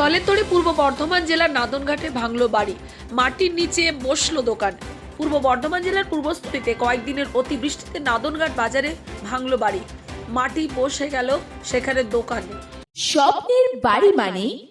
জলের তোড়ে পূর্ব বর্ধমান জেলার নাদনঘাটে ভাঙলো বাড়ি। মাটির নিচে বসল দোকান। পূর্ব বর্ধমান জেলার পূর্বস্থিতে কয়েকদিনের অতিবৃষ্টিতে নাদনঘাট বাজারে ভাঙলো বাড়ি। মাটি বসে গেল সেখানে দোকান। স্বপ্নের বাড়ি মানে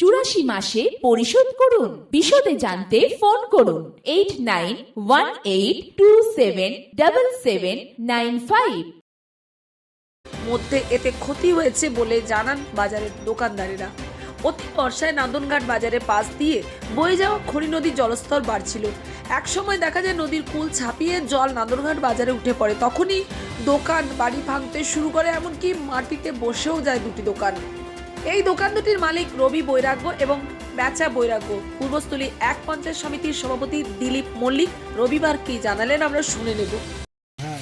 চুরাশি মাসে পরিশোধ করুন। বিশদে জানতে ফোন করুন। Eight nine one eight two seven double seven nine five. মধ্যে এতে ক্ষতি হয়েছে বলে জানান বাজারের দোকানদারেরা। অতি বর্ষায় নান্দনঘাট বাজারের পাশ দিয়ে বয়ে যাওয়া খনি নদীর জলস্তর বাড়ছিল। এক সময় দেখা যায় নদীর কুল ছাপিয়ে জল নান্দনঘাট বাজারে উঠে পড়ে। তখনই দোকান বাড়ি ভাঙতে শুরু করে, এমনকি মাটিতে বসেও যায় দুটি দোকান। এই দোকান দুটির মালিক রবি বৈরাগ্য এবং বেচা বৈরাগ্য। পূর্বস্থলী এক পঞ্চায়েত সমিতির সভাপতি দিলীপ মল্লিক রবিবার কি জানালেন আমরা শুনে নেব। হ্যাঁ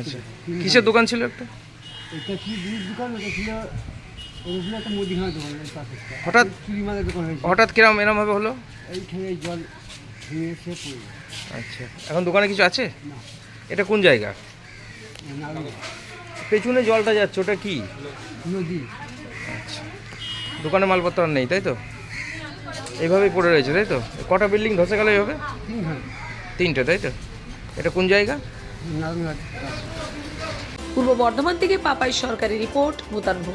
আচ্ছা। কিসের দোকান ছিল একটা? এটা কি দুধ দোকান? ছিল একটা মুদিখানা দোকান হঠাৎ? চুরি মালের দোকান হয়েছে। হঠাৎ কিরম এরম ভাবে হলো? এইখানে জল ধুয়ে এসে পড়ে আচ্ছা। এখন দোকানে কিছু আছে? না। এটা কোন জায়গা? পেছনে জলটা যাচ্ছে ওটা কি? নদী। আচ্ছা। দোকানে মালপত্র আর নেই তাই তো? এইভাবেই পড়ে রয়েছে তাই তো? কটা বিল্ডিং ধসে গেল এইভাবে? তিনটে। তাই তো? এটা কোন জায়গা? পূর্ব বর্ধমান থেকে পাপাই সরকারি রিপোর্ট ভূতানভূ